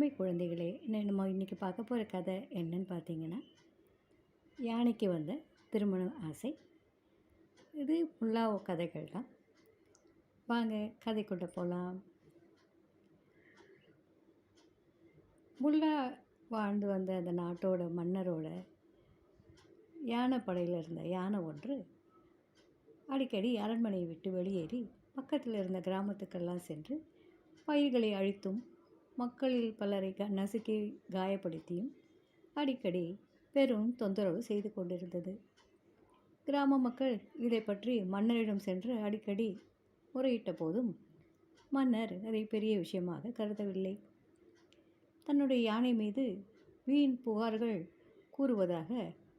அருமை குழந்தைகளே நம்ம இன்றைக்கி பார்க்க போகிற கதை என்னன்னு பார்த்தீங்கன்னா யானைக்கு வந்த திருமண ஆசை. இது ஃபுல்லாக கதைகள் தான். வாங்க கதைக்குள்ளே போகலாம். முல்லா வாழ்ந்து வந்த அந்த நாட்டோட மன்னரோட யானை படையில் இருந்த யானை ஒன்று அடிக்கடி அரண்மனையை விட்டு வெளியேறி பக்கத்தில் இருந்த கிராமத்துக்கெல்லாம் சென்று பயிர்களை அழித்தும் மக்களில் பலரை க நசுக்கி காயப்படுத்தியும் அடிக்கடி பெரும் தொந்தரவு செய்து கொண்டிருந்தது. கிராம மக்கள் இதை பற்றி மன்னரிடம் சென்று அடிக்கடி முறையிட்ட போதும் மன்னர் அதை பெரிய விஷயமாக கருதவில்லை. தன்னுடைய யானை மீது வீண் புகார்கள் கூறுவதாக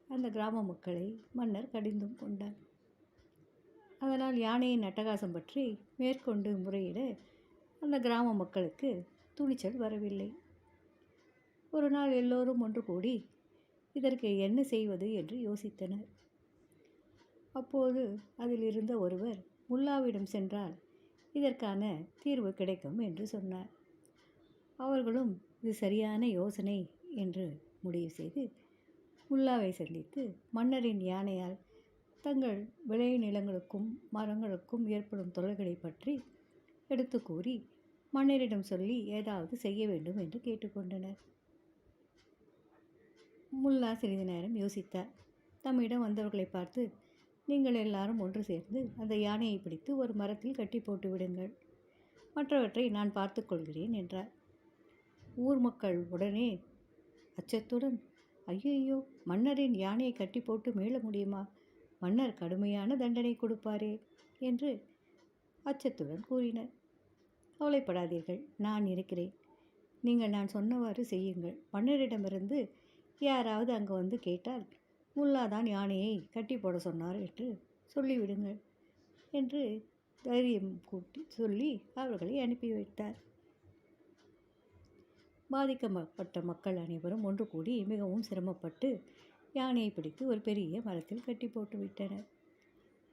அந்த கிராம மக்களை மன்னர் கடிந்தும் கொண்டார். அதனால் யானையின் அட்டகாசம் பற்றி மேற்கொண்டு முறையிட அந்த கிராம மக்களுக்கு துணிச்சல் வரவில்லை. ஒரு நாள் எல்லோரும் ஒன்று கூடி இதற்கு என்ன செய்வது? என்று யோசித்தனர். அப்போது அதில் இருந்த ஒருவர் முல்லாவிடம் சென்றால் இதற்கான தீர்வு கிடைக்கும் என்று சொன்னார். அவர்களும் இது சரியான யோசனை என்று முடிவு செய்து முல்லாவை சந்தித்து மன்னரின் யானையால் தங்கள் விளை நிலங்களுக்கும் மரங்களுக்கும் ஏற்படும் தொல்லைகளை பற்றி எடுத்து கூறி மன்னரிடம் சொல்லி ஏதாவது செய்ய வேண்டும் என்று கேட்டுக்கொண்டனர். முல்லா சிறிது நேரம் யோசித்தார். தம்மிடம் வந்தவர்களை பார்த்து நீங்கள் எல்லாரும் ஒன்று சேர்ந்து அந்த யானையை பிடித்து ஒரு மரத்தில் கட்டி போட்டு விடுங்கள். மற்றவற்றை நான் பார்த்துக்கொள்கிறேன் என்றார். ஊர் மக்கள் உடனே அச்சத்துடன் ஐயையோ மன்னரின் யானையை கட்டி போட்டு மீள முடியுமா? மன்னர் கடுமையான தண்டனை கொடுப்பாரே என்று அச்சத்துடன் கூறினர். கவலைப்படாதீர்கள். நான் இருக்கிறேன். நீங்கள் நான் சொன்னவாறு செய்யுங்கள். மன்னரிடமிருந்து யாராவது அங்கே வந்து கேட்டால் முல்லாதான் யானையை கட்டி போட சொன்னார் என்று சொல்லிவிடுங்கள் என்று தைரியம் கூட்டி சொல்லி அவர்களை அனுப்பி வைத்தார். பாதிக்கப்பட்ட மக்கள் அனைவரும் ஒன்று கூடி மிகவும் சிரமப்பட்டு யானையை பிடித்து ஒரு பெரிய மரத்தில் கட்டி போட்டு விட்டனர்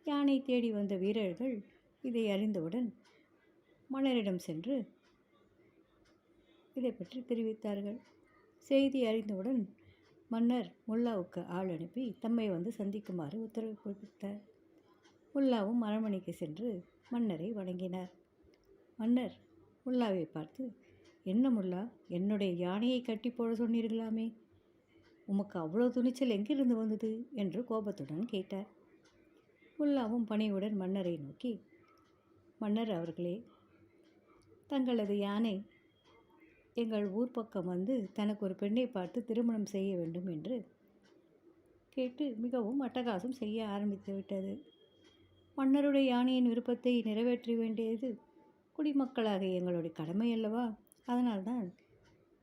யானை தேடி வந்த வீரர்கள் இதை அறிந்தவுடன் மன்னரிடம் சென்று இதை பற்றி தெரிவித்தார்கள். செய்தி அறிந்தவுடன் மன்னர் முல்லாவுக்கு ஆள் அனுப்பி தம்மை வந்து சந்திக்குமாறு உத்தரவு பிறப்பித்தார். முல்லாவும் அரண்மனைக்கு சென்று மன்னரை வணங்கினார். மன்னர் முல்லாவை பார்த்து என்ன முல்லா என்னுடைய யானையை கட்டி போட சொன்னீர்களாமே? உமக்கு அவ்வளோ துணிச்சல் எங்கிருந்து வந்தது? என்று கோபத்துடன் கேட்டார். முல்லாவும் பணியுடன் மன்னரை நோக்கி மன்னர் அவர்களே தங்களது யானை எங்கள் ஊர் பக்கம் வந்து தனக்கு ஒரு பெண்ணை பார்த்து திருமணம் செய்ய வேண்டும் என்று கேட்டு மிகவும் அட்டகாசம் செய்ய ஆரம்பித்து விட்டது. மன்னருடைய யானையின் விருப்பத்தை நிறைவேற்ற வேண்டியது குடிமக்களாக எங்களுடைய கடமை அல்லவா? அதனால்தான்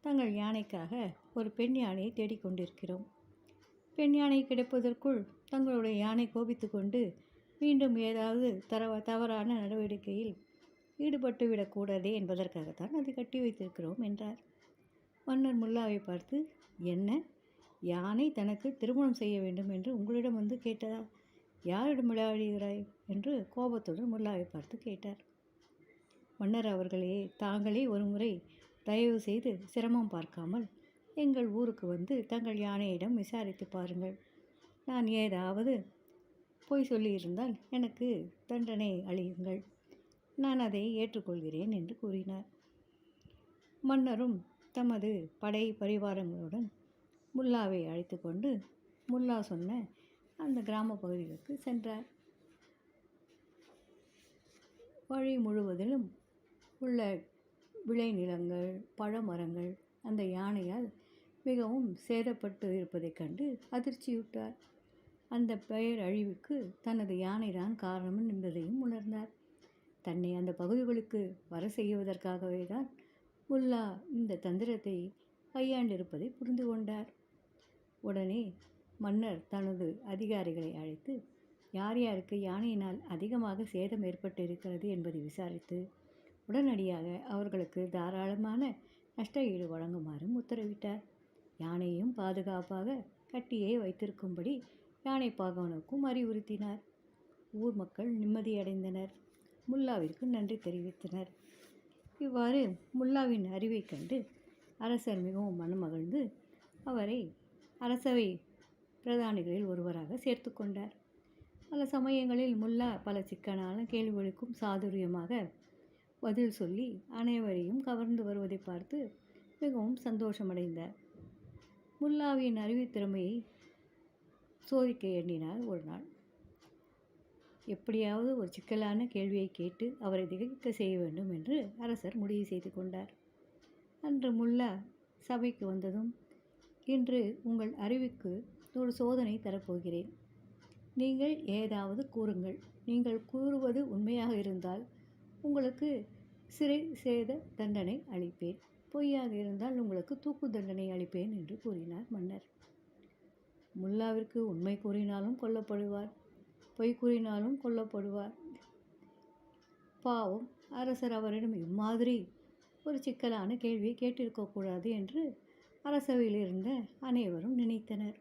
தங்கள் யானைக்காக ஒரு பெண் யானையை தேடிக்கொண்டிருக்கிறோம் பெண் யானை கிடைப்பதற்குள் தங்களுடைய யானை கோபித்து கொண்டு மீண்டும் ஏதாவது தரவ தவறான நடவடிக்கையில் ஈடுபட்டு விடக்கூடாதே என்பதற்காகத்தான் அதை கட்டி வைத்திருக்கிறோம் என்றார். மன்னர் முல்லாவை பார்த்து என்ன? யானை தனக்கு திருமணம் செய்ய வேண்டும் என்று உங்களிடம் வந்து கேட்டதா? யாரிடம் விளையாடுகிறாய்? என்று கோபத்துடன் முல்லாவை பார்த்து கேட்டார். மன்னர் அவர்களே தாங்களே ஒரு முறை தயவு செய்து சிரமம் பார்க்காமல் எங்கள் ஊருக்கு வந்து தங்கள் யானையிடம் விசாரித்து பாருங்கள். நான் ஏதாவது பொய் சொல்லியிருந்தால் எனக்கு தண்டனை அளியுங்கள். நான் அதை ஏற்றுக்கொள்கிறேன் என்று கூறினார். மன்னரும் தமது படை பரிவாரங்களுடன் முல்லாவை அழைத்து கொண்டு முல்லா சொன்ன அந்த கிராம பகுதிகளுக்கு சென்றார். வழி முழுவதிலும் உள்ள விளைநிலங்கள் பழமரங்கள் அந்த யானையால் மிகவும் சேதப்பட்டு இருப்பதைக் கண்டு அதிர்ச்சியுற்றார் அந்த பெயர் அழிவுக்கு தனது யானைதான் காரணம் என்பதையும் உணர் தன்னை அந்த பகுதிகளுக்கு வர செய்வதற்காகவே தான் முல்லா இந்த தந்திரத்தை கையாண்டிருப்பதை புரிந்து கொண்டார். உடனே மன்னர் தனது அதிகாரிகளை அழைத்து யார் யாருக்கு யானையினால் அதிகமாக சேதம் ஏற்பட்டு இருக்கிறது என்பதை விசாரித்து உடனடியாக அவர்களுக்கு தாராளமான நஷ்ட ஈடு வழங்குமாறும் உத்தரவிட்டார். யானையும் பாதுகாப்பாக கட்டியே வைத்திருக்கும்படி யானை பாகவனுக்கும் அறிவுறுத்தினார். ஊர் மக்கள் நிம்மதியடைந்தனர். முல்லாவிற்கு நன்றி தெரிவித்தனர். இவ்வாறு முல்லாவின் அறிவைக் கண்டு அரசர் மிகவும் மனமகிழ்ந்து அவரை அரசவை பிரதானிகளில் ஒருவராக சேர்த்து கொண்டார். பல சமயங்களில் முல்லா பல சிக்கனான கேள்விகளுக்கும் சாதுரியமாக பதில் சொல்லி அனைவரையும் கவர்ந்து வருவதை பார்த்து மிகவும் சந்தோஷமடைந்தார். முல்லாவின் அறிவுத்திறமையை சோதிக்க எண்ணினார் ஒரு நாள். எப்படியாவது ஒரு சிக்கலான கேள்வியை கேட்டு அவரை திகைக்க செய்ய வேண்டும் என்று அரசர் முடிவு செய்து கொண்டார். அன்று முல்லா சபைக்கு வந்ததும் இன்று உங்கள் அறிவுக்கு ஒரு சோதனை தரப்போகிறேன். நீங்கள் ஏதாவது கூறுங்கள். நீங்கள் கூறுவது உண்மையாக இருந்தால் உங்களுக்கு சிறை சேத தண்டனை அளிப்பேன். பொய்யாக இருந்தால் உங்களுக்கு தூக்கு தண்டனை அளிப்பேன் என்று கூறினார் மன்னர். முல்லாவிற்கு உண்மை கூறினாலும் கொல்லப்படுவார். பொய் கூறினாலும் கொல்லப்படுவார். பாவம் அரசர் அவரிடம் இம்மாதிரி ஒரு சிக்கலான கேள்வியை கேட்டிருக்கக்கூடாது என்று அரசவையில் இருந்த அனைவரும் நினைத்தனர்.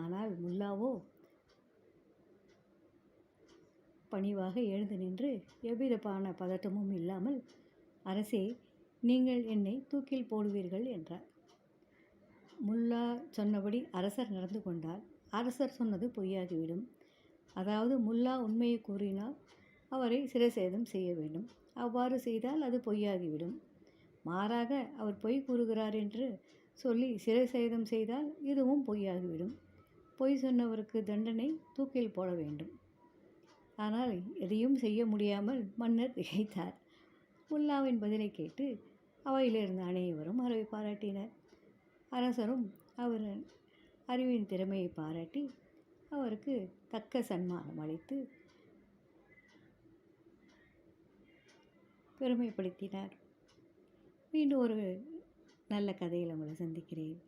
ஆனால் முல்லாவோ பணிவாக எழுந்து நின்று எவ்விதமான பதட்டமும் இல்லாமல் அரசே நீங்கள் என்னை தூக்கில் போடுவீர்கள் என்றார். முல்லா சொன்னபடி அரசர் நடந்து கொண்டால் அரசர் சொன்னது பொய்யாகிவிடும். அதாவது முல்லா உண்மையை கூறினால் அவரை சிரசேதம் செய்ய வேண்டும். அவ்வாறு செய்தால் அது பொய்யாகிவிடும். மாறாக அவர் பொய் கூறுகிறார் என்று சொல்லி சிரசேதம் செய்தால் இதுவும் பொய்யாகிவிடும். பொய் சொன்னவருக்கு தண்டனை தூக்கில் போட வேண்டும். ஆனால் எதையும் செய்ய முடியாமல் மன்னர் திகைத்தார். முல்லாவின் பதிலை கேட்டு அவையிலிருந்த அனைவரும் அவரை பாராட்டினர். அரசரும் அவர் அறிவின் திறமையை பாராட்டி அவருக்கு தக்க சன்மானம் அளித்து பெருமைப்படுத்தினார். மீண்டும் ஒரு நல்ல கதையில் உங்களை சந்திக்கிறேன்.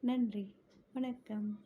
நன்றி. வணக்கம்.